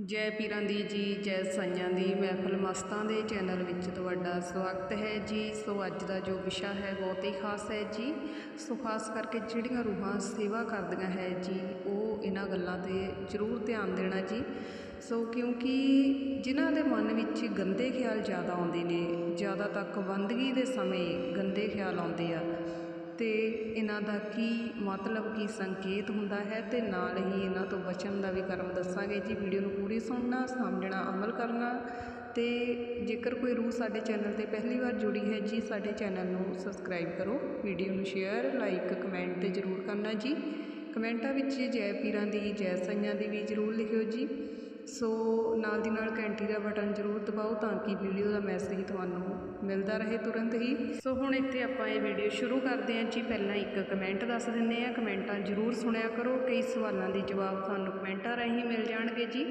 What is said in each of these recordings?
ਜੈ ਪੀਰਾਂ ਦੀ ਜੀ, ਜੈ ਸਾਈਆਂ ਦੀ। ਮਹਿਫਲ ਮਸਤਾਂ ਦੇ ਚੈਨਲ ਵਿੱਚ ਤੁਹਾਡਾ ਸਵਾਗਤ ਹੈ ਜੀ। ਸੋ ਅੱਜ ਦਾ ਜੋ ਵਿਸ਼ਾ ਹੈ ਬਹੁਤ ਹੀ ਖਾਸ ਹੈ ਜੀ। ਸੋ ਖਾਸ ਕਰਕੇ ਜਿਹੜੀਆਂ ਰੂਹਾਂ ਸੇਵਾ ਕਰਦੀਆਂ ਹੈ ਜੀ, ਉਹ ਇਹਨਾਂ ਗੱਲਾਂ ਤੇ ਜ਼ਰੂਰ ਧਿਆਨ ਦੇਣਾ ਜੀ। ਸੋ ਕਿਉਂਕਿ ਜਿਨ੍ਹਾਂ ਦੇ ਮਨ ਵਿੱਚ ਗੰਦੇ ਖਿਆਲ ਜ਼ਿਆਦਾ ਆਉਂਦੇ ਨੇ, ਜ਼ਿਆਦਾ ਤੱਕ ਬੰਦਗੀ ਦੇ ਸਮੇਂ ਗੰਦੇ ਖਿਆਲ ਆਉਂਦੇ ਆ। ਅਤੇ ਇਹਨਾਂ ਦਾ ਕੀ ਮਤਲਬ, ਕੀ ਸੰਕੇਤ ਹੁੰਦਾ ਹੈ ਅਤੇ ਨਾਲ ਹੀ ਇਹਨਾਂ ਤੋਂ ਬਚਣ ਦਾ ਵੀ ਕਰਮ ਦੱਸਾਂਗੇ ਜੀ। ਵੀਡੀਓ ਨੂੰ ਪੂਰੀ ਸੁਣਨਾ ਸਮਝਣਾ ਅਮਲ ਕਰਨਾ ਅਤੇ ਜੇਕਰ ਕੋਈ ਰੂਹ ਸਾਡੇ ਚੈਨਲ ਤੇ ਪਹਿਲੀ ਵਾਰ ਜੁੜੀ ਹੈ ਜੀ, ਸਾਡੇ ਚੈਨਲ ਨੂੰ ਸਬਸਕ੍ਰਾਈਬ ਕਰੋ, ਵੀਡੀਓ ਨੂੰ ਸ਼ੇਅਰ, ਲਾਈਕ, ਕਮੈਂਟ ਤੇ ਜ਼ਰੂਰ ਕਰਨਾ ਜੀ। ਕਮੈਂਟਾਂ ਵਿੱਚ ਜੈ ਪੀਰਾਂ ਦੀ, ਜੈ ਸਈਆਂ ਦੀ ਵੀ ਜ਼ਰੂਰ ਲਿਖਿਓ ਜੀ। ਸੋ ਨਾਲ ਦੀ ਨਾਲ ਘੰਟੀ ਦਾ ਬਟਨ ਜ਼ਰੂਰ ਦਬਾਓ ਤਾਂ ਕਿ ਵੀਡੀਓ ਦਾ ਮੈਸੇਜ ਤੁਹਾਨੂੰ ਮਿਲਦਾ ਰਹੇ ਤੁਰੰਤ ਹੀ। ਸੋ ਹੁਣ ਇੱਥੇ ਆਪਾਂ ਇਹ ਵੀਡੀਓ ਸ਼ੁਰੂ ਕਰਦੇ ਹਾਂ ਜੀ। ਪਹਿਲਾਂ ਇੱਕ ਕਮੈਂਟ ਦੱਸ ਦਿੰਦੇ ਆ ਕਮੈਂਟਾਂ ਜ਼ਰੂਰ ਸੁਣਿਆ ਕਰੋ। ਕਈ ਸਵਾਲਾਂ ਦੇ ਜਵਾਬ ਤੁਹਾਨੂੰ ਕਮੈਂਟਾਂ ਰਾਹੀਂ ਮਿਲ ਜਾਣਗੇ ਜੀ।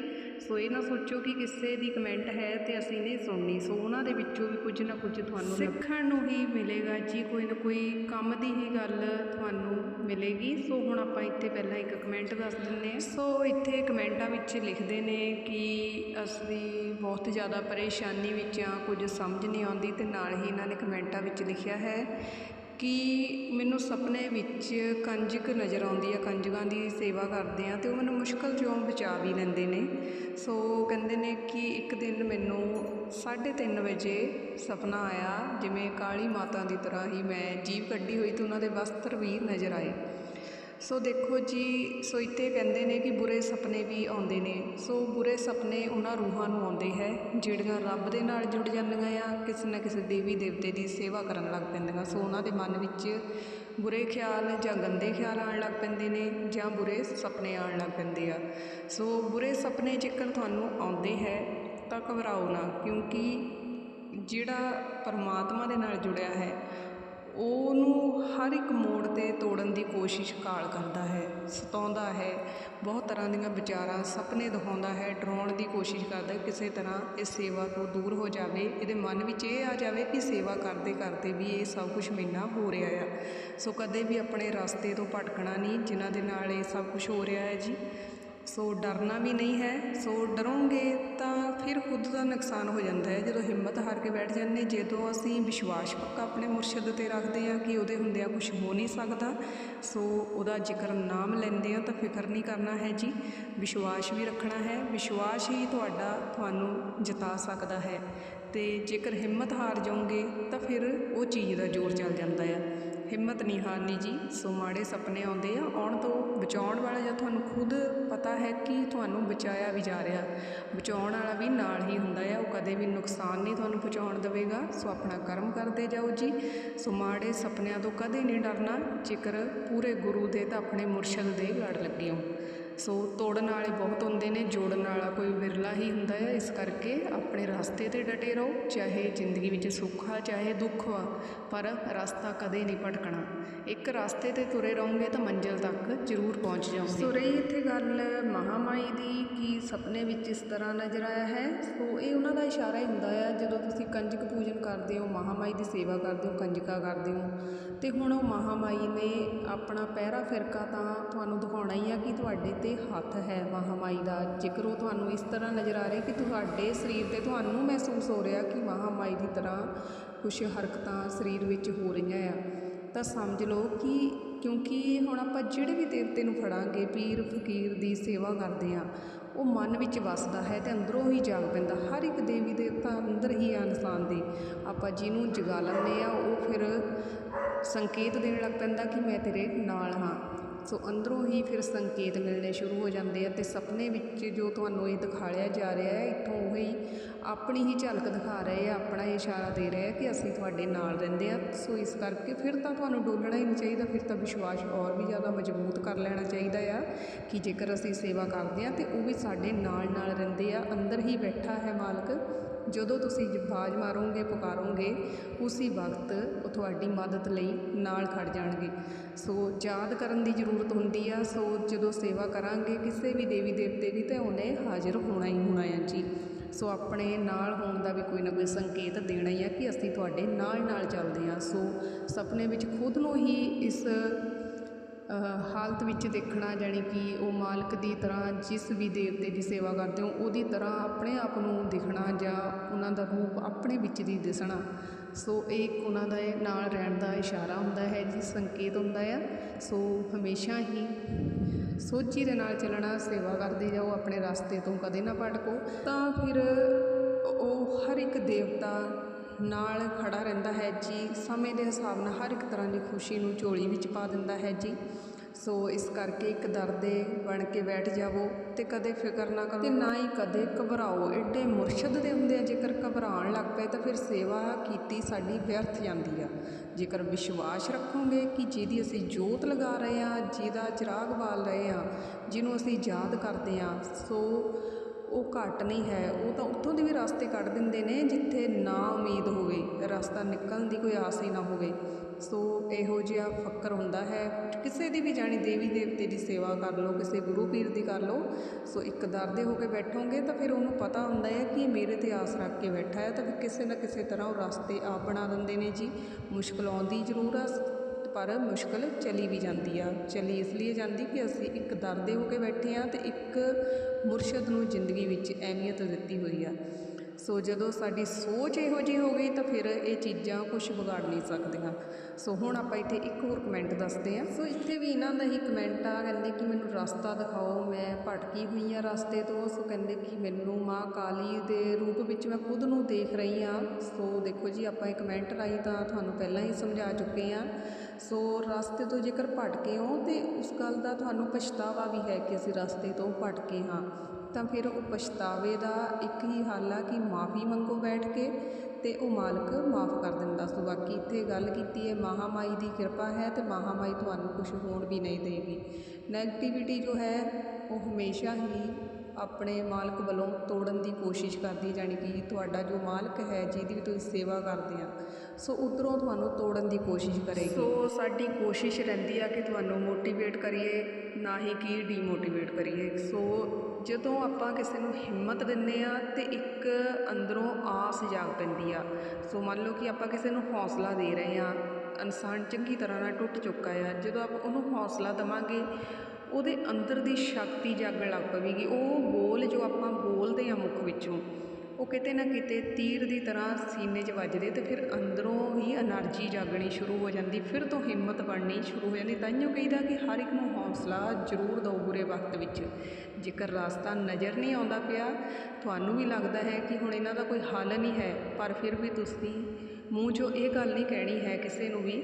ਸੋ ਇਹ ਨਾ ਸੋਚੋ ਕਿ ਕਿਸੇ ਦੀ ਕਮੈਂਟ ਹੈ ਤੇ ਅਸੀਂ ਨਹੀਂ ਸੁਣਨੀ। ਸੋ ਉਹਨਾਂ ਦੇ ਵਿੱਚੋਂ ਵੀ ਕੁਝ ਨਾ ਕੁਝ ਤੁਹਾਨੂੰ ਸਿੱਖਣ ਨੂੰ ਹੀ ਮਿਲੇਗਾ ਜੀ। ਕੋਈ ਨਾ ਕੋਈ ਕੰਮ ਦੀ ਹੀ ਗੱਲ ਤੁਹਾਨੂੰ ਮਿਲੇਗੀ। ਸੋ ਹੁਣ ਆਪਾਂ ਇੱਥੇ ਪਹਿਲਾਂ ਇੱਕ ਕਮੈਂਟ ਦੱਸ ਦਿੰਦੇ ਹਾਂ। ਸੋ ਇੱਥੇ ਕਮੈਂਟਾਂ ਵਿੱਚ ਲਿਖਦੇ ਨੇ ਕਿ ਅਸੀਂ ਬਹੁਤ ਜ਼ਿਆਦਾ ਪਰੇਸ਼ਾਨੀ ਵਿੱਚ ਹਾਂ ਕੁਝ ਸਮਝ ਨਹੀਂ ਆਉਂਦੀ ਅਤੇ ਨਾਲ ਹੀ ਇਹਨਾਂ ਨੇ ਕਮੈਂਟਾਂ ਵਿੱਚ ਲਿਖਿਆ ਹੈ ਕਿ ਮੈਨੂੰ ਸੁਪਨੇ ਵਿੱਚ ਕੰਜਕ ਨਜ਼ਰ ਆਉਂਦੀ ਆ, ਕੰਜਕਾਂ ਦੀ ਸੇਵਾ ਕਰਦੇ ਆ ਅਤੇ ਉਹ ਮੈਨੂੰ ਮੁਸ਼ਕਲ ਚੋਂ ਬਚਾ ਵੀ ਲੈਂਦੇ ਨੇ। ਸੋ ਕਹਿੰਦੇ ਨੇ ਕਿ ਇੱਕ ਦਿਨ ਮੈਨੂੰ 3:30 ਵਜੇ ਸੁਪਨਾ ਆਇਆ, ਜਿਵੇਂ ਕਾਲੀ ਮਾਤਾ ਦੀ ਤਰ੍ਹਾਂ ਹੀ ਮੈਂ ਜੀਵ ਕੱਢੀ ਹੋਈ ਤੇ ਉਹਨਾਂ ਦੇ ਵਸਤਰ ਵੀ ਨਜ਼ਰ ਆਏ। ਸੋ ਦੇਖੋ ਜੀ, ਸੋ ਇੱਥੇ ਕਹਿੰਦੇ ਨੇ ਕਿ ਬੁਰੇ ਸੁਪਨੇ ਵੀ ਆਉਂਦੇ ਨੇ। ਸੋ ਬੁਰੇ ਸੁਪਨੇ ਉਹਨਾਂ ਰੂਹਾਂ ਨੂੰ ਆਉਂਦੇ ਹੈ, ਜਿਹੜੀਆਂ ਰੱਬ ਦੇ ਨਾਲ ਜੁੜ ਜਾਂਦੀਆਂ ਆ, ਕਿਸੇ ਨਾ ਕਿਸੇ ਦੇਵੀ ਦੇਵਤੇ ਦੀ ਸੇਵਾ ਕਰਨ ਲੱਗ ਪੈਂਦੀਆਂ। ਸੋ ਉਹਨਾਂ ਦੇ ਮਨ ਵਿੱਚ ਬੁਰੇ ਖਿਆਲ ਜਾਂ ਗੰਦੇ ਖਿਆਲ ਆਉਣ ਲੱਗ ਪੈਂਦੇ ਨੇ ਜਾਂ ਬੁਰੇ ਸੁਪਨੇ ਆਉਣ ਲੱਗ ਪੈਂਦੇ ਆ। ਸੋ ਬੁਰੇ ਸੁਪਨੇ ਜੇਕਰ ਤੁਹਾਨੂੰ ਆਉਂਦੇ ਹੈ, ਤਾਂ ਘਬਰਾਓ ਨਾ, ਕਿਉਂਕਿ ਜਿਹੜਾ ਪਰਮਾਤਮਾ ਦੇ ਨਾਲ ਜੁੜਿਆ ਹੈ ਉਹਨੂੰ ਹਰ ਇੱਕ ਮੋੜ ਤੇ ਤੋੜਨ ਦੀ ਕੋਸ਼ਿਸ਼ ਕਾਲ ਕਰਦਾ ਹੈ, ਸਤਾਉਂਦਾ ਹੈ, ਬਹੁਤ ਤਰ੍ਹਾਂ ਦੀਆਂ ਵਿਚਾਰਾਂ ਸੁਪਨੇ ਦਿਖਾਉਂਦਾ ਹੈ, ਡਰਾਉਣ ਦੀ ਕੋਸ਼ਿਸ਼ ਕਰਦਾ ਕਿਸੇ ਤਰ੍ਹਾਂ ਇਸ ਸੇਵਾ ਤੋਂ ਦੂਰ ਹੋ ਜਾਵੇ, ਇਹਦੇ ਮਨ ਵਿੱਚ ਇਹ ਆ ਜਾਵੇ ਕਿ ਸੇਵਾ ਕਰਦੇ ਕਰਦੇ ਵੀ ਇਹ ਸਭ ਕੁਝ ਮੇਨਾ ਹੋ ਰਿਹਾ ਆ। ਸੋ ਕਦੇ ਵੀ ਆਪਣੇ ਰਸਤੇ ਤੋਂ ਭਟਕਣਾ ਨਹੀਂ, ਜਿਨ੍ਹਾਂ ਦੇ ਨਾਲ ਇਹ ਸਭ ਕੁਝ ਹੋ ਰਿਹਾ ਹੈ ਜੀ। ਸੋ ਡਰਨਾ ਵੀ ਨਹੀਂ ਹੈ, ਸੋ ਡਰੋਂਗੇ ਤਾਂ ਫਿਰ ਖੁਦ ਦਾ ਨੁਕਸਾਨ ਹੋ ਜਾਂਦਾ ਹੈ। ਜਦੋਂ ਹਿੰਮਤ ਹਾਰ ਕੇ ਬੈਠ ਜਾਂਦੇ, ਜਦੋਂ ਅਸੀਂ ਵਿਸ਼ਵਾਸ ਪੱਕਾ ਆਪਣੇ ਮੁਰਸ਼ਿਦ ਤੇ ਰੱਖਦੇ ਹਾਂ ਕਿ ਉਹਦੇ ਹੁੰਦਿਆਂ ਕੁਝ ਹੋ ਨਹੀਂ ਸਕਦਾ, ਸੋ ਉਹਦਾ ਜ਼ਿਕਰ ਨਾਮ ਲੈਂਦੇ ਆ ਤਾਂ ਫਿਕਰ ਨਹੀਂ ਕਰਨਾ ਹੈ ਜੀ। ਵਿਸ਼ਵਾਸ ਵੀ ਰੱਖਣਾ ਹੈ, ਵਿਸ਼ਵਾਸ ਹੀ ਤੁਹਾਡਾ, ਤੁਹਾਨੂੰ ਜਿਤਾ ਸਕਦਾ ਹੈ। ਅਤੇ ਜੇਕਰ ਹਿੰਮਤ ਹਾਰ ਜਾਓਗੇ ਤਾਂ ਫਿਰ ਉਹ ਚੀਜ਼ ਦਾ ਜ਼ੋਰ ਚੱਲ ਜਾਂਦਾ ਆ। ਹਿੰਮਤ ਨਹੀਂ ਹਾਰਨੀ ਜੀ, ਸੋ ਮਾੜੇ ਸੁਪਨੇ ਆਉਂਦੇ ਆ, ਆਉਣ ਤੋਂ ਬਚਾਉਣ ਵਾਲਾ ਜਾਂ ਤੁਹਾਨੂੰ ਖੁਦ ਪਤਾ ਹੈ ਕਿ ਤੁਹਾਨੂੰ ਬਚਾਇਆ ਵੀ ਜਾ ਰਿਹਾ। ਬਚਾਉਣ ਵਾਲਾ ਵੀ ਨਾਲ ਹੀ ਹੁੰਦਾ ਆ, ਉਹ ਕਦੇ ਵੀ ਨੁਕਸਾਨ ਨਹੀਂ ਤੁਹਾਨੂੰ ਪਹੁੰਚਾਉਣ ਦੇਵੇਗਾ, ਸੋ ਆਪਣਾ ਕਰਮ ਕਰਦੇ ਜਾਓ ਜੀ। ਸੋ ਮਾੜੇ ਸੁਪਨਿਆਂ ਤੋਂ ਕਦੇ ਨਹੀਂ ਡਰਨਾ, ਜੇਕਰ ਪੂਰੇ ਗੁਰੂ ਦੇ ਤਾਂ ਆਪਣੇ ਮੁਰਸ਼ਦ ਦੇ ਲੜ ਲੱਗੇ ਹੋ। ਸੋ ਤੋੜਨ ਵਾਲੇ ਬਹੁਤ ਹੁੰਦੇ ਨੇ, ਜੋੜਨ ਵਾਲਾ ਕੋਈ ਵਿਰਲਾ ਹੀ ਹੁੰਦਾ ਹੈ। ਇਸ ਕਰਕੇ ਆਪਣੇ ਰਸਤੇ ਤੇ ਡਟੇ ਰਹੋ, ਚਾਹੇ ਜ਼ਿੰਦਗੀ ਵਿੱਚ ਸੁੱਖ ਆ, ਚਾਹੇ ਦੁੱਖ ਆ, ਪਰ ਰਸਤਾ ਕਦੇ ਨਹੀਂ ਭਟਕਣਾ। ਇੱਕ ਰਸਤੇ ਤੇ ਤੁਰੇ ਰਹੋਗੇ ਤਾਂ ਮੰਜ਼ਿਲ ਤੱਕ ਜ਼ਰੂਰ ਪਹੁੰਚ ਜਾਓਗੇ। ਸੋ ਰਹੀ ਇੱਥੇ ਗੱਲ ਮਹਾਮਾਈ ਦੀ ਕਿ ਸੁਪਨੇ ਵਿੱਚ ਇਸ ਤਰ੍ਹਾਂ ਨਜ਼ਰ ਆਇਆ ਹੈ। ਸੋ ਇਹ ਉਹਨਾਂ ਦਾ ਇਸ਼ਾਰਾ ਹੀ ਹੁੰਦਾ ਆ, ਜਦੋਂ ਤੁਸੀਂ ਕੰਜਕ ਪੂਜਨ ਕਰਦੇ ਹੋ, ਮਹਾਮਾਈ ਦੀ ਸੇਵਾ ਕਰਦੇ ਹੋ, ਕੰਜਕਾ ਕਰਦੇ ਹੋ ਅਤੇ ਹੁਣ ਉਹ ਮਹਾਮਾਈ ਨੇ ਆਪਣਾ ਪਹਿਰਾ ਫਿਰਕਾ ਤਾਂ ਤੁਹਾਨੂੰ ਦਿਖਾਉਣਾ ਹੀ ਆ ਕਿ ਤੁਹਾਡੇ ਤੇ ਹੱਥ ਹੈ ਮਹਾਮਾਈ ਦਾ। ਜੇਕਰ ਉਹ ਤੁਹਾਨੂੰ ਇਸ ਤਰ੍ਹਾਂ ਨਜ਼ਰ ਆ ਰਿਹਾ ਕਿ ਤੁਹਾਡੇ ਸਰੀਰ ਤੇ ਤੁਹਾਨੂੰ ਮਹਿਸੂਸ ਹੋ ਰਿਹਾ ਕਿ ਮਹਾਮਾਈ ਦੀ ਤਰ੍ਹਾਂ ਕੁਝ ਹਰਕਤਾਂ ਸਰੀਰ ਵਿੱਚ ਹੋ ਰਹੀਆਂ ਆ, ਤਾਂ ਸਮਝ ਲਓ ਕਿ ਕਿਉਂਕਿ ਹੁਣ ਆਪਾਂ ਜਿਹੜੇ ਵੀ ਦੇਵਤੇ ਨੂੰ ਫੜਾਂਗੇ, ਪੀਰ, ਫਕੀਰ ਦੀ ਸੇਵਾ ਕਰਦੇ ਆ, ਉਹ ਮਨ ਵਿੱਚ ਵਸਦਾ ਹੈ ਤੇ ਅੰਦਰੋਂ ਹੀ ਜਾਗ ਪੈਂਦਾ। ਹਰ ਇੱਕ ਦੇਵੀ ਦੇਵਤਾ ਅੰਦਰ ਹੀ ਆ ਇਨਸਾਨ ਦੇ। ਆਪਾਂ ਜਿਹਨੂੰ ਜਗਾ ਲੈਂਦੇ ਆ, ਉਹ ਫਿਰ ਸੰਕੇਤ ਦੇਣ ਲੱਗ ਪੈਂਦਾ ਕਿ ਮੈਂ ਤੇਰੇ ਨਾਲ ਹਾਂ। ਸੋ ਅੰਦਰੋਂ ਹੀ ਫਿਰ ਸੰਕੇਤ ਮਿਲਣੇ ਸ਼ੁਰੂ ਹੋ ਜਾਂਦੇ ਆ ਤੇ ਸੁਪਨੇ ਵਿੱਚ ਜੋ ਤੁਹਾਨੂੰ ਇਹ ਦਿਖਾਲਿਆ ਜਾ ਰਿਹਾ ਹੈ, ਇੱਥੋਂ ਉਹ ਹੀ ਆਪਣੀ ਹੀ ਝਲਕ ਦਿਖਾ ਰਹੇ ਆ, ਆਪਣਾ ਹੀ ਇਸ਼ਾਰਾ ਦੇ ਰਹੇ ਆ ਕਿ ਅਸੀਂ ਤੁਹਾਡੇ ਨਾਲ ਰਹਿੰਦੇ ਆ। ਸੋ ਇਸ ਕਰਕੇ ਫਿਰ ਤਾਂ ਤੁਹਾਨੂੰ ਡੋਲਣਾ ਹੀ ਨਹੀਂ ਚਾਹੀਦਾ, ਫਿਰ ਤਾਂ ਵਿਸ਼ਵਾਸ ਔਰ ਵੀ ਜ਼ਿਆਦਾ ਮਜ਼ਬੂਤ ਕਰ ਲੈਣਾ ਚਾਹੀਦਾ ਆ ਕਿ ਜੇਕਰ ਅਸੀਂ ਸੇਵਾ ਕਰਦੇ ਆ ਤੇ ਉਹ ਵੀ ਸਾਡੇ ਨਾਲ ਨਾਲ ਰਹਿੰਦੇ ਆ, ਅੰਦਰ ਹੀ ਬੈਠਾ ਹੈ ਮਾਲਕ। ਜਦੋਂ ਤੁਸੀਂ ਆਵਾਜ਼ ਮਾਰੋਗੇ, ਪੁਕਾਰੋਗੇ, ਉਸੇ ਵਕਤ ਉਹ ਤੁਹਾਡੀ ਮਦਦ ਲਈ ਨਾਲ ਖੜ੍ਹ ਜਾਣਗੇ। ਸੋ ਯਾਦ ਕਰਨ ਦੀ ਜ਼ਰੂਰਤ ਹੁੰਦੀ ਆ। ਸੋ ਜਦੋਂ ਸੇਵਾ ਕਰਾਂਗੇ ਕਿਸੇ ਵੀ ਦੇਵੀ ਦੇਵਤੇ ਦੀ, ਤਾਂ ਉਹਨੇ ਹਾਜ਼ਰ ਹੋਣਾ ਹੀ ਹੋਣਾ ਆ ਜੀ। ਸੋ ਆਪਣੇ ਨਾਲ ਹੋਣ ਦਾ ਵੀ ਕੋਈ ਨਾ ਕੋਈ ਸੰਕੇਤ ਦੇਣਾ ਹੀ ਆ ਕਿ ਅਸੀਂ ਤੁਹਾਡੇ ਨਾਲ ਨਾਲ ਚੱਲਦੇ ਹਾਂ ਸੋ ਸੁਪਨੇ ਵਿੱਚ ਖੁਦ ਨੂੰ ਹੀ ਇਸ ਹਾਲਤ ਵਿੱਚ ਦੇਖਣਾ ਜਾਣੀ ਕਿ ਉਹ ਮਾਲਕ ਦੀ ਤਰ੍ਹਾਂ ਜਿਸ ਵੀ ਦੇਵਤੇ ਦੀ ਸੇਵਾ ਕਰਦੇ ਹੋ, ਉਹਦੀ ਤਰ੍ਹਾਂ ਆਪਣੇ ਆਪ ਨੂੰ ਦਿਖਣਾ ਜਾਂ ਉਹਨਾਂ ਦਾ ਰੂਪ ਆਪਣੇ ਵਿੱਚ ਦੀ ਦਿਸਣਾ। ਸੋ ਇਹ ਇੱਕ ਉਹਨਾਂ ਦਾ ਨਾਲ ਰਹਿਣ ਦਾ ਇਸ਼ਾਰਾ ਹੁੰਦਾ ਹੈ ਜੀ ਸੰਕੇਤ ਹੁੰਦਾ ਆ। ਸੋ ਹਮੇਸ਼ਾ ਹੀ ਸੋਚੀ ਦੇ ਨਾਲ ਚੱਲਣਾ, ਸੇਵਾ ਕਰਦੇ ਜਾਓ, ਆਪਣੇ ਰਸਤੇ ਤੋਂ ਕਦੇ ਨਾ ਭਟਕੋ। ਤਾਂ ਫਿਰ ਉਹ ਹਰ ਇੱਕ ਦੇਵਤਾ ਨਾਲ ਖੜ੍ਹਾ ਰਹਿੰਦਾ ਹੈ ਜੀ। ਸਮੇਂ ਦੇ ਹਿਸਾਬ ਨਾਲ ਹਰ ਇੱਕ ਤਰ੍ਹਾਂ ਦੀ ਖੁਸ਼ੀ ਨੂੰ ਝੋਲੀ ਵਿੱਚ ਪਾ ਦਿੰਦਾ ਹੈ ਜੀ। ਸੋ ਇਸ ਕਰਕੇ ਇੱਕ ਦਰ ਦੇ ਬਣ ਕੇ ਬੈਠ ਜਾਵੋ ਅਤੇ ਕਦੇ ਫਿਕਰ ਨਾ ਕਰੋ। ਅਤੇ ਨਾ ਹੀ ਕਦੇ ਘਬਰਾਓ। ਐਡੇ ਮੁਰਸ਼ਦ ਦੇ ਹੁੰਦੇ ਆ, ਜੇਕਰ ਘਬਰਾਉਣ ਲੱਗ ਪਏ ਤਾਂ ਫਿਰ ਸੇਵਾ ਕੀਤੀ ਸਾਡੀ ਵਿਅਰਥ ਜਾਂਦੀ ਆ। ਜੇਕਰ ਵਿਸ਼ਵਾਸ ਰੱਖੋਗੇ ਕਿ ਜਿਹਦੀ ਅਸੀਂ ਜੋਤ ਲਗਾ ਰਹੇ ਆ, ਜਿਹਦਾ ਚਿਰਾਗ ਬਾਲ ਰਹੇ ਆ, ਜਿਹਨੂੰ ਅਸੀਂ ਯਾਦ ਕਰਦੇ ਆ, ਸੋ ਉਹ ਘੱਟ ਨਹੀਂ ਹੈ, ਉਹ ਤਾਂ ਉੱਥੋਂ ਦੇ ਵੀ ਰਸਤੇ ਕੱਢ ਦਿੰਦੇ ਨੇ ਜਿੱਥੇ ਨਾ ਉਮੀਦ ਹੋਵੇ, ਰਸਤਾ ਨਿਕਲਣ ਦੀ ਕੋਈ ਆਸ ਹੀ ਨਾ ਹੋਵੇ। ਸੋ ਇਹੋ ਜਿਹਾ ਫੱਕਰ ਹੁੰਦਾ ਹੈ। ਕਿਸੇ ਦੀ ਵੀ ਜਾਣੀ ਦੇਵੀ ਦੇਵਤੇ ਦੀ ਸੇਵਾ ਕਰ ਲਓ, ਕਿਸੇ ਗੁਰੂ ਪੀਰ ਦੀ ਕਰ ਲਓ, ਸੋ ਇੱਕ ਦਰਦੇ ਹੋ ਕੇ ਬੈਠੋਗੇ ਤਾਂ ਫਿਰ ਉਹਨੂੰ ਪਤਾ ਹੁੰਦਾ ਹੈ ਕਿ ਇਹ ਮੇਰੇ ਤੇ ਆਸ ਰੱਖ ਕੇ ਬੈਠਾ ਹੈ। ਤਾਂ ਫਿਰ ਕਿਸੇ ਨਾ ਕਿਸੇ ਤਰ੍ਹਾਂ ਉਹ ਰਸਤੇ ਆਪ ਬਣਾ ਦਿੰਦੇ ਨੇ ਜੀ। ਮੁਸ਼ਕਲ ਆਉਂਦੀ ਜ਼ਰੂਰ ਆ। ਪਰ ਮੁਸ਼ਕਿਲ ਚਲੀ ਵੀ ਜਾਂਦੀ ਆ। ਚਲੀ ਇਸ ਲਈ ਜਾਂਦੀ ਕਿ ਅਸੀਂ ਇੱਕ ਦਰ ਦੇ ਹੋ ਕੇ ਬੈਠੇ ਹਾਂ ਅਤੇ ਇੱਕ ਮੁਰਸ਼ਦ ਨੂੰ ਜ਼ਿੰਦਗੀ ਵਿੱਚ ਅਹਿਮੀਅਤ ਦਿੱਤੀ ਹੋਈ ਆ। ਸੋ ਜਦੋਂ ਸਾਡੀ ਸੋਚ ਇਹੋ ਜਿਹੀ ਹੋ ਗਈ ਤਾਂ ਫਿਰ ਇਹ ਚੀਜ਼ਾਂ ਕੁਝ ਵਿਗਾੜ ਨਹੀਂ ਸਕਦੀਆਂ। ਸੋ ਹੁਣ ਆਪਾਂ ਇੱਥੇ ਇੱਕ ਹੋਰ ਕਮੈਂਟ ਦੱਸਦੇ ਹਾਂ। ਸੋ ਇੱਥੇ ਵੀ ਇਹਨਾਂ ਦਾ ਹੀ ਕਮੈਂਟ ਆ, ਕਹਿੰਦੇ ਕਿ ਮੈਨੂੰ ਰਸਤਾ ਦਿਖਾਓ, ਮੈਂ ਭਟਕੀ ਹੋਈ ਆ ਰਸਤੇ ਤੋਂ। ਸੋ ਕਹਿੰਦੇ ਕਿ ਮੈਨੂੰ ਮਾਂ ਕਾਲੀ ਦੇ ਰੂਪ ਵਿੱਚ ਮੈਂ ਖੁਦ ਨੂੰ ਦੇਖ ਰਹੀ ਆ ਸੋ ਦੇਖੋ ਜੀ, ਆਪਾਂ ਇਹ ਕਮੈਂਟ ਰਾਹੀਂ ਤਾਂ ਤੁਹਾਨੂੰ ਪਹਿਲਾਂ ਹੀ ਸਮਝਾ ਚੁੱਕੇ ਆ ਸੋ ਰਸਤੇ ਤੋਂ ਜੇਕਰ ਭਟਕੇ ਹੋ ਤੇ ਉਸ ਗੱਲ ਦਾ ਤੁਹਾਨੂੰ ਪਛਤਾਵਾ ਵੀ ਹੈ ਕਿ ਅਸੀਂ ਰਸਤੇ ਤੋਂ ਭਟਕੇ ਹਾਂ। ਤਾਂ ਫਿਰ ਉਹ ਪਛਤਾਵੇ ਦਾ ਇੱਕ ਹੀ ਹੱਲ ਆ ਕਿ ਮਾਫੀ ਮੰਗੋ ਬੈਠ ਕੇ ਅਤੇ ਉਹ ਮਾਲਕ ਮਾਫ ਕਰ ਦਿੰਦਾ ਸੋ ਬਾਕੀ ਇੱਥੇ ਗੱਲ ਕੀਤੀ ਹੈ, ਮਹਾਮਾਈ ਦੀ ਕਿਰਪਾ ਹੈ ਅਤੇ ਮਹਾਮਾਈ ਤੁਹਾਨੂੰ ਕੁਛ ਹੋਣ ਵੀ ਨਹੀਂ ਦੇਗੀ ਨੈਗੇਟਿਵਿਟੀ ਜੋ ਹੈ, ਉਹ ਹਮੇਸ਼ਾ ਹੀ ਆਪਣੇ ਮਾਲਕ ਵੱਲੋਂ ਤੋੜਨ ਦੀ ਕੋਸ਼ਿਸ਼ ਕਰਦੀ ਜਾਣੀ ਕਿ ਤੁਹਾਡਾ ਜੋ ਮਾਲਕ ਹੈ, ਜਿਹਦੀ ਵੀ ਤੁਸੀਂ ਸੇਵਾ ਕਰਦੇ ਆ, ਸੋ ਉਧਰੋਂ ਤੁਹਾਨੂੰ ਤੋੜਨ ਦੀ ਕੋਸ਼ਿਸ਼ ਕਰੇਗੀ। ਸੋ ਸਾਡੀ ਕੋਸ਼ਿਸ਼ ਰਹਿੰਦੀ ਆ ਕਿ ਤੁਹਾਨੂੰ ਮੋਟੀਵੇਟ ਕਰੀਏ, ਨਾ ਹੀ ਕਿ ਡੀਮੋਟੀਵੇਟ ਕਰੀਏ। ਸੋ ਜਦੋਂ ਆਪਾਂ ਕਿਸੇ ਨੂੰ ਹਿੰਮਤ ਦਿੰਦੇ ਹਾਂ ਤੇ ਇੱਕ ਅੰਦਰੋਂ ਆਸ ਜਾਗ ਪੈਂਦੀ ਆ। ਸੋ ਮੰਨ ਲਓ ਕਿ ਆਪਾਂ ਕਿਸੇ ਨੂੰ ਹੌਸਲਾ ਦੇ ਰਹੇ ਹਾਂ, ਇਨਸਾਨ ਚੰਗੀ ਤਰ੍ਹਾਂ ਨਾਲ ਟੁੱਟ ਚੁੱਕਾ ਆ, ਜਦੋਂ ਆਪਾਂ ਉਹਨੂੰ ਹੌਸਲਾ ਦੇਵਾਂਗੇ, ਉਹਦੇ ਅੰਦਰ ਦੀ ਸ਼ਕਤੀ ਜਾਗਣ ਲੱਗ ਪਵੇਗੀ। ਉਹ ਬੋਲ ਜੋ ਆਪਾਂ ਬੋਲਦੇ ਹਾਂ ਮੁੱਖ ਵਿੱਚੋਂ ਉਹ ਕਿਤੇ ਨਾ ਕਿਤੇ ਤੀਰ ਦੀ ਤਰ੍ਹਾਂ ਸੀਨੇ 'ਚ ਵੱਜਦੇ ਅਤੇ ਫਿਰ ਅੰਦਰੋਂ ਹੀ ਐਨਰਜੀ ਜਾਗਣੀ ਸ਼ੁਰੂ ਹੋ ਜਾਂਦੀ, ਫਿਰ ਤੋਂ ਹਿੰਮਤ ਬਣਨੀ ਸ਼ੁਰੂ ਹੋ ਜਾਂਦੀ। ਤਾਂਹੀਓ ਕਹੀਦਾ ਕਿ ਹਰ ਇੱਕ ਨੂੰ ਹੌਸਲਾ ਜ਼ਰੂਰ ਦਿਓ ਬੁਰੇ ਵਕਤ ਵਿੱਚ। ਜੇਕਰ ਰਾਸਤਾ ਨਜ਼ਰ ਨਹੀਂ ਆਉਂਦਾ ਪਿਆ, ਤੁਹਾਨੂੰ ਵੀ ਲੱਗਦਾ ਹੈ ਕਿ ਹੁਣ ਇਹਨਾਂ ਦਾ ਕੋਈ ਹੱਲ ਨਹੀਂ ਹੈ, ਪਰ ਫਿਰ ਵੀ ਤੁਸੀਂ ਮੂੰਹ 'ਚੋਂ ਇਹ ਗੱਲ ਨਹੀਂ ਕਹਿਣੀ ਹੈ ਕਿਸੇ ਨੂੰ ਵੀ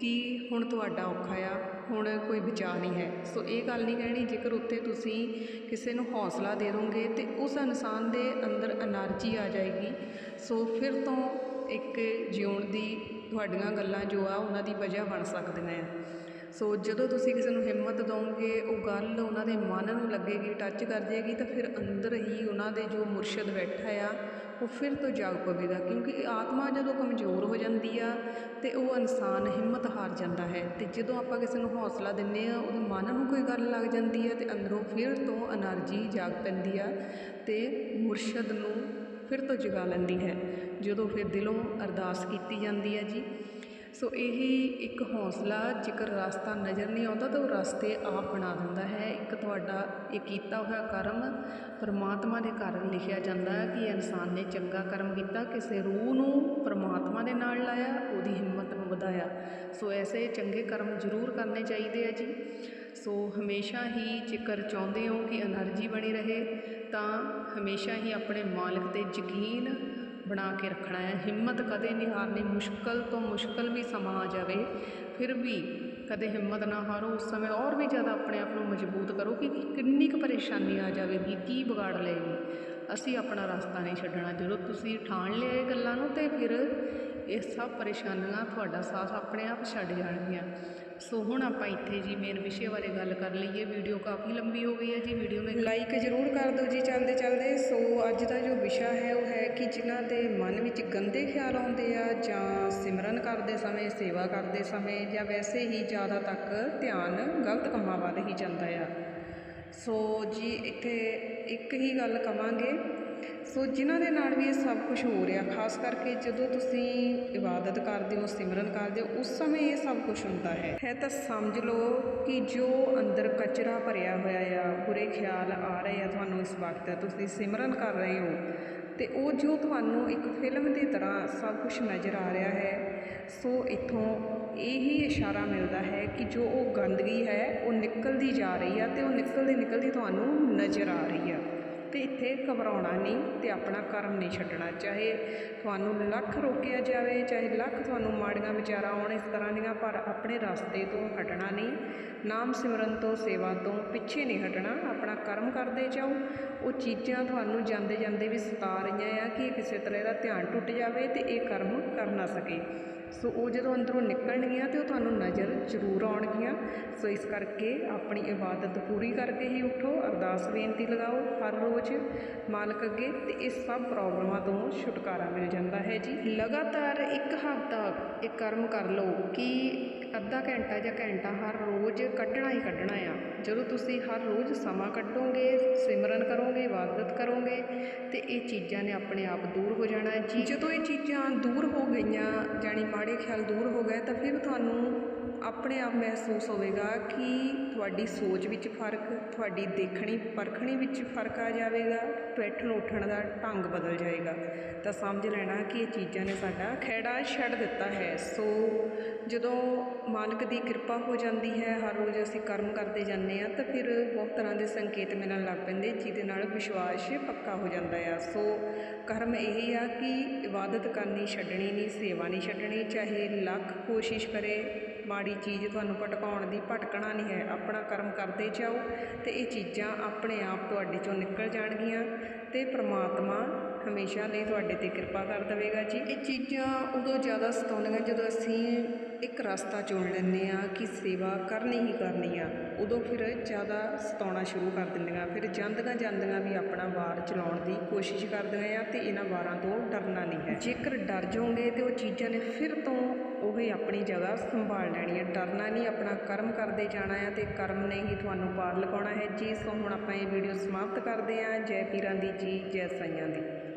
ਕਿ ਹੁਣ ਤੁਹਾਡਾ ਔਖਾ ਆ ਹੁਣ ਕੋਈ ਬਚਾਅ ਨਹੀਂ ਹੈ। ਸੋ ਇਹ ਗੱਲ ਨਹੀਂ ਕਹਿਣੀ, ਜੇਕਰ ਉੱਥੇ ਤੁਸੀਂ ਕਿਸੇ ਨੂੰ ਹੌਸਲਾ ਦੇ ਦੋਗੇ ਤਾਂ ਉਸ ਇਨਸਾਨ ਦੇ ਅੰਦਰ ਐਨਰਜੀ ਆ ਜਾਏਗੀ। ਸੋ ਫਿਰ ਤੋਂ ਇੱਕ ਜਿਉਣ ਦੀ ਤੁਹਾਡੀਆਂ ਗੱਲਾਂ ਜੋ ਆ, ਉਹਨਾਂ ਦੀ ਵਜ੍ਹਾ ਬਣ ਸਕਦੀਆਂ ਆ। ਸੋ ਜਦੋਂ ਤੁਸੀਂ ਕਿਸੇ ਨੂੰ ਹਿੰਮਤ ਦਿਓਗੇ ਉਹ ਗੱਲ ਉਹਨਾਂ ਦੇ ਮਨ ਨੂੰ ਲੱਗੇਗੀ ਟੱਚ ਕਰ ਜਾਏਗੀ ਤਾਂ ਫਿਰ ਅੰਦਰ ਹੀ ਉਹਨਾਂ ਦੇ ਜੋ ਮੁਰਸ਼ਦ ਬੈਠਾ ਆ ਉਹ ਫਿਰ ਤੋਂ ਜਾਗ ਪਵੇਗਾ, ਕਿਉਂਕਿ ਆਤਮਾ ਜਦੋਂ ਕਮਜ਼ੋਰ ਹੋ ਜਾਂਦੀ ਆ ਤਾਂ ਉਹ ਇਨਸਾਨ ਹਿੰਮਤ ਹਾਰ ਜਾਂਦਾ ਹੈ ਅਤੇ ਜਦੋਂ ਆਪਾਂ ਕਿਸੇ ਨੂੰ ਹੌਂਸਲਾ ਦਿੰਦੇ ਹਾਂ ਉਹਦੇ ਮਨ ਨੂੰ ਕੋਈ ਗੱਲ ਲੱਗ ਜਾਂਦੀ ਹੈ ਅਤੇ ਅੰਦਰੋਂ ਫਿਰ ਤੋਂ ਐਨਰਜੀ ਜਾਗ ਪੈਂਦੀ ਆ ਅਤੇ ਮੁਰਸ਼ਦ ਨੂੰ ਫਿਰ ਤੋਂ ਜਗਾ ਲੈਂਦੀ ਹੈ, ਜਦੋਂ ਫਿਰ ਦਿਲੋਂ ਅਰਦਾਸ ਕੀਤੀ ਜਾਂਦੀ ਹੈ ਜੀ। ਸੋ ਇਹ ਇੱਕ ਹੌਸਲਾ, ਜੇਕਰ ਰਸਤਾ ਨਜ਼ਰ ਨਹੀਂ ਆਉਂਦਾ ਤਾਂ ਉਹ ਰਸਤੇ ਆਪ ਬਣਾ ਦਿੰਦਾ ਹੈ। ਇੱਕ ਤੁਹਾਡਾ ਇਹ ਕੀਤਾ ਹੋਇਆ ਕਰਮ ਪਰਮਾਤਮਾ ਦੇ ਕਾਰਨ ਲਿਖਿਆ ਜਾਂਦਾ ਹੈ ਕਿ ਇਨਸਾਨ ਨੇ ਚੰਗਾ ਕਰਮ ਕੀਤਾ, ਕਿਸੇ ਰੂਹ ਨੂੰ ਪਰਮਾਤਮਾ ਦੇ ਨਾਲ ਲਾਇਆ, ਉਹਦੀ ਹਿੰਮਤ ਨੂੰ ਵਧਾਇਆ। ਸੋ ਐਸੇ ਚੰਗੇ ਕਰਮ ਜ਼ਰੂਰ ਕਰਨੇ ਚਾਹੀਦੇ ਆ ਜੀ। ਸੋ ਹਮੇਸ਼ਾ ਹੀ ਜੇਕਰ ਚਾਹੁੰਦੇ ਹੋ ਕਿ એનર્ਜੀ ਬਣੀ ਰਹੇ, ਤਾਂ ਹਮੇਸ਼ਾ ਹੀ ਆਪਣੇ ਮਾਲਕ ਤੇ ਯਕੀਨ ਬਣਾ ਕੇ ਰੱਖਣਾ ਹੈ। ਹਿੰਮਤ ਕਦੇ ਨਹੀਂ ਹਾਰਨੀ ਮੁਸ਼ਕਲ ਤੋਂ ਮੁਸ਼ਕਲ ਵੀ ਸਮਾਂ ਆ ਜਾਵੇ। ਫਿਰ ਵੀ ਕਦੇ ਹਿੰਮਤ ਨਾ ਹਾਰੋ, ਉਸ ਸਮੇਂ ਔਰ ਵੀ ਜ਼ਿਆਦਾ ਆਪਣੇ ਆਪ ਨੂੰ ਮਜ਼ਬੂਤ ਕਰੋ ਕਿ ਕਿੰਨੀ ਕੁ ਪਰੇਸ਼ਾਨੀ ਆ ਜਾਵੇਗੀ, ਕੀ ਵਿਗਾੜ ਲਏਗੀ। ਅਸੀਂ ਆਪਣਾ ਰਸਤਾ ਨਹੀਂ ਛੱਡਣਾ। ਜਦੋਂ ਤੁਸੀਂ ਠਾਣ ਲਿਆ ਇਹ ਗੱਲਾਂ ਨੂੰ ਤੇ ਫਿਰ ਇਹ ਸਭ ਪਰੇਸ਼ਾਨੀਆਂ ਤੁਹਾਡਾ ਸਾਥ ਆਪਣੇ ਆਪ ਛੱਡ ਜਾਣਗੀਆਂ। ਸੋ ਹੁਣ ਆਪਾਂ ਇੱਥੇ ਜੀ ਮੇਨ ਵਿਸ਼ੇ ਬਾਰੇ ਗੱਲ ਕਰ ਲਈਏ। ਵੀਡੀਓ ਕਾਫੀ ਲੰਬੀ ਹੋ ਗਈ ਹੈ ਜੀ। ਵੀਡੀਓ ਨੂੰ ਲਾਈਕ ਜ਼ਰੂਰ ਕਰ ਦਿਓ ਜੀ ਚੱਲਦੇ ਚੱਲਦੇ ਸੋ ਅੱਜ ਦਾ ਜੋ ਵਿਸ਼ਾ ਹੈ, ਉਹ ਹੈ ਕਿ ਜਿਨ੍ਹਾਂ ਦੇ ਮਨ ਵਿੱਚ ਗੰਦੇ ਖਿਆਲ ਆਉਂਦੇ ਆ ਜਾਂ ਸਿਮਰਨ ਕਰਦੇ ਸਮੇਂ, ਸੇਵਾ ਕਰਦੇ ਸਮੇਂ ਜਾਂ ਵੈਸੇ ਹੀ ਜ਼ਿਆਦਾ ਤੱਕ ਧਿਆਨ ਗਲਤ ਕੰਮਾਂ ਵੱਲ ਹੀ ਜਾਂਦਾ ਆ। ਸੋ ਜੀ ਇੱਥੇ ਇੱਕ ਹੀ ਗੱਲ ਕਵਾਂਗੇ। ਸੋ ਜਿਨ੍ਹਾਂ ਦੇ ਨਾਲ ਵੀ ਇਹ ਸਭ ਕੁਝ ਹੋ ਰਿਹਾ, ਖਾਸ ਕਰਕੇ ਜਦੋਂ ਤੁਸੀਂ ਇਬਾਦਤ ਕਰਦੇ ਹੋ, ਸਿਮਰਨ ਕਰਦੇ ਹੋ, ਉਸ ਸਮੇਂ ਇਹ ਸਭ ਕੁਝ ਹੁੰਦਾ ਹੈ। ਹੈ ਤਾਂ ਸਮਝ ਲਓ ਕਿ ਜੋ ਅੰਦਰ ਕਚਰਾ ਭਰਿਆ ਹੋਇਆ ਆ, ਬੁਰੇ ਖਿਆਲ ਆ ਰਹੇ ਆ ਤੁਹਾਨੂੰ ਇਸ ਵਕਤ, ਤੁਸੀਂ ਸਿਮਰਨ ਕਰ ਰਹੇ ਹੋ, ਤੇ ਉਹ ਜੋ ਤੁਹਾਨੂੰ ਇੱਕ ਫਿਲਮ ਦੀ ਤਰ੍ਹਾਂ ਸਭ ਕੁਝ ਨਜ਼ਰ ਆ ਰਿਹਾ ਹੈ, ਸੋ ਇੱਥੋਂ ਇਹੀ ਇਸ਼ਾਰਾ ਮਿਲਦਾ ਹੈ ਕਿ ਜੋ ਉਹ ਗੰਦਗੀ ਹੈ, ਉਹ ਨਿਕਲਦੀ ਜਾ ਰਹੀ ਆ ਤੇ ਉਹ ਨਿਕਲਦੀ ਨਿਕਲਦੀ ਤੁਹਾਨੂੰ ਨਜ਼ਰ ਆ ਰਹੀ ਆ। ਅਤੇ ਇੱਥੇ ਘਬਰਾਉਣਾ ਨਹੀਂ ਅਤੇ ਆਪਣਾ ਕਰਮ ਨਹੀਂ ਛੱਡਣਾ। ਚਾਹੇ ਤੁਹਾਨੂੰ ਲੱਖ ਰੋਕਿਆ ਜਾਵੇ, ਚਾਹੇ ਲੱਖ ਤੁਹਾਨੂੰ ਮਾੜੀਆਂ ਵਿਚਾਰਾਂ ਆਉਣ ਇਸ ਤਰ੍ਹਾਂ ਦੀਆਂ, ਪਰ ਆਪਣੇ ਰਸਤੇ ਤੋਂ ਹਟਣਾ ਨਹੀਂ। ਨਾਮ ਸਿਮਰਨ ਤੋਂ, ਸੇਵਾ ਤੋਂ ਪਿੱਛੇ ਨਹੀਂ ਹਟਣਾ। ਆਪਣਾ ਕਰਮ ਕਰਦੇ ਜਾਓ। ਉਹ ਚੀਜ਼ਾਂ ਤੁਹਾਨੂੰ ਜਾਂਦੇ ਜਾਂਦੇ ਵੀ ਸਤਾ ਰਹੀਆਂ ਆ ਕਿ ਕਿਸੇ ਤਰ੍ਹਾਂ ਇਹਦਾ ਧਿਆਨ ਟੁੱਟ ਜਾਵੇ ਤੇ ਇਹ ਕਰਮ ਕਰ ਨਾ ਸਕੇ। ਸੋ ਉਹ ਜਦੋਂ ਅੰਦਰੋਂ ਨਿਕਲਣਗੀਆਂ ਤੇ ਉਹ ਤੁਹਾਨੂੰ ਨਜ਼ਰ ਜ਼ਰੂਰ ਆਉਣਗੀਆਂ। ਸੋ ਇਸ ਕਰਕੇ ਆਪਣੀ ਇਬਾਦਤ ਪੂਰੀ ਕਰਕੇ ਹੀ ਉਠੋ, ਅਰਦਾਸ ਬੇਨਤੀ ਲਗਾਓ ਹਰ ਰੋਜ਼ ਮਾਲਕ ਅੱਗੇ ਤੇ ਇਸ ਸਭ ਪ੍ਰੋਬਲਮਾਂ ਤੋਂ ਛੁਟਕਾਰਾ ਮਿਲ ਜਾਂਦਾ ਹੈ ਜੀ। ਲਗਾਤਾਰ ਇੱਕ ਹਫ਼ਤਾ ਇਹ ਕਰਮ ਕਰ ਲਓ ਕਿ ਅੱਧਾ ਘੰਟਾ ਜਾਂ ਘੰਟਾ ਹਰ ਰੋਜ਼ ਕੱਢਣਾ ਹੀ ਕੱਢਣਾ ਆ। ਜਦੋਂ ਤੁਸੀਂ ਹਰ ਰੋਜ਼ ਸਮਾਂ ਕੱਢੋਗੇ, ਸਿਮਰਨ ਕਰੋਗੇ ਇਬਾਦਤ ਕਰੋਗੇ, ਤੇ ਇਹ ਚੀਜ਼ਾਂ ਨੇ ਆਪਣੇ ਆਪ ਦੂਰ ਹੋ ਜਾਣਾ ਜੀ। ਜਦੋਂ ਇਹ ਚੀਜ਼ਾਂ ਦੂਰ ਹੋ ਗਈਆਂ, ਜਾਣੀ ਮਾੜੇ ਖਿਆਲ ਦੂਰ ਹੋ ਗਏ, ਤਾਂ ਫਿਰ ਤੁਹਾਨੂੰ ਆਪਣੇ ਆਪ ਮਹਿਸੂਸ ਹੋਵੇਗਾ ਕਿ ਤੁਹਾਡੀ ਸੋਚ ਵਿੱਚ ਫ਼ਰਕ, ਤੁਹਾਡੀ ਦੇਖਣੀ, ਪਰਖਣੀ ਵਿੱਚ ਫ਼ਰਕ ਆ ਜਾਵੇਗਾ ਬੈਠਣ ਉੱਠਣ ਦਾ ਢੰਗ ਬਦਲ ਜਾਏਗਾ ਤਾਂ ਸਮਝ ਲੈਣਾ ਕਿ ਇਹ ਚੀਜ਼ਾਂ ਨੇ ਸਾਡਾ ਖਹਿੜਾ ਛੱਡ ਦਿੱਤਾ ਹੈ। ਸੋ ਜਦੋਂ ਮਾਲਕ ਦੀ ਕਿਰਪਾ ਹੋ ਜਾਂਦੀ ਹੈ, ਹਰ ਰੋਜ਼ ਅਸੀਂ ਕਰਮ ਕਰਦੇ ਜਾਂਦੇ ਆ ਤਾਂ ਫਿਰ ਬਹੁਤ ਤਰ੍ਹਾਂ ਦੇ ਸੰਕੇਤ ਮਿਲਣ ਲੱਗ ਪੈਂਦੇ, ਜਿਹਦੇ ਨਾਲ ਵਿਸ਼ਵਾਸ ਪੱਕਾ ਹੋ ਜਾਂਦਾ ਆ। ਸੋ ਕਰਮ ਇਹ ਆ ਕਿ ਇਬਾਦਤ ਕਰਨੀ ਛੱਡਣੀ ਨਹੀਂ, ਸੇਵਾ ਨਹੀਂ ਛੱਡਣੀ, ਚਾਹੇ ਲੱਖ ਕੋਸ਼ਿਸ਼ ਕਰੇ ਮਾੜੀ ਚੀਜ਼ ਤੁਹਾਨੂੰ ਭਟਕਾਉਣ ਦੀ ਭਟਕਣਾ ਨਹੀਂ ਹੈ। ਆਪਣਾ ਕਰਮ ਕਰਦੇ ਜਾਓ ਤੇ ਇਹ ਚੀਜ਼ਾਂ ਆਪਣੇ ਆਪ ਤੁਹਾਡੇ ਚੋਂ ਨਿਕਲ ਜਾਣਗੀਆਂ ਤੇ ਪ੍ਰਮਾਤਮਾ ਹਮੇਸ਼ਾ ਲਈ ਤੁਹਾਡੇ ਤੇ ਕਿਰਪਾ ਕਰ ਦੇਵੇਗਾ ਜੀ। ਇਹ ਚੀਜ਼ਾਂ ਉਦੋਂ ਜ਼ਿਆਦਾ ਸਤਾਉਂਦੀਆਂ ਜਦੋਂ ਅਸੀਂ ਇੱਕ ਰਸਤਾ ਚੁਣ ਲੈਂਦੇ ਆ ਕਿ ਸੇਵਾ ਕਰਨੀ ਹੀ ਕਰਨੀ ਆ। ਉਦੋਂ ਫਿਰ ਜ਼ਿਆਦਾ ਸਤਾਉਣਾ ਸ਼ੁਰੂ ਕਰ ਦਿੰਦੀਆਂ। ਫਿਰ ਜਾਂਦੀਆਂ ਜਾਂਦੀਆਂ ਵੀ ਆਪਣਾ ਵਾਰ ਚਲਾਉਣ ਦੀ ਕੋਸ਼ਿਸ਼ ਕਰਦੀਆਂ ਆ ਤੇ ਇਹਨਾਂ ਵਾਰਾਂ ਤੋਂ ਡਰਨਾ ਨਹੀਂ ਹੈ। ਜੇਕਰ ਡਰ ਜਾਓਗੇ ਤੇ ਉਹ ਚੀਜ਼ਾਂ ਨੇ ਫਿਰ ਤੋਂ ਉਹ ਹੀ ਆਪਣੀ ਜਗ੍ਹਾ ਸੰਭਾਲ ਲੈਣੀ ਹੈ। ਡਰਨਾ ਨਹੀਂ, ਆਪਣਾ ਕਰਮ ਕਰਦੇ ਜਾਣਾ ਹੈ ਤੇ ਕਰਮ ਨੇ ਹੀ ਤੁਹਾਨੂੰ ਪਾਰ ਲਗਾਉਣਾ ਹੈ। ਜੀ ਸੋ ਹੁਣ ਆਪਾਂ ਇਹ ਵੀਡੀਓ ਸਮਾਪਤ ਕਰਦੇ ਹਾਂ। ਜੈ ਪੀਰਾਂ ਦੀ ਜੀ, ਜੈ ਸਾਈਆਂ ਦੀ।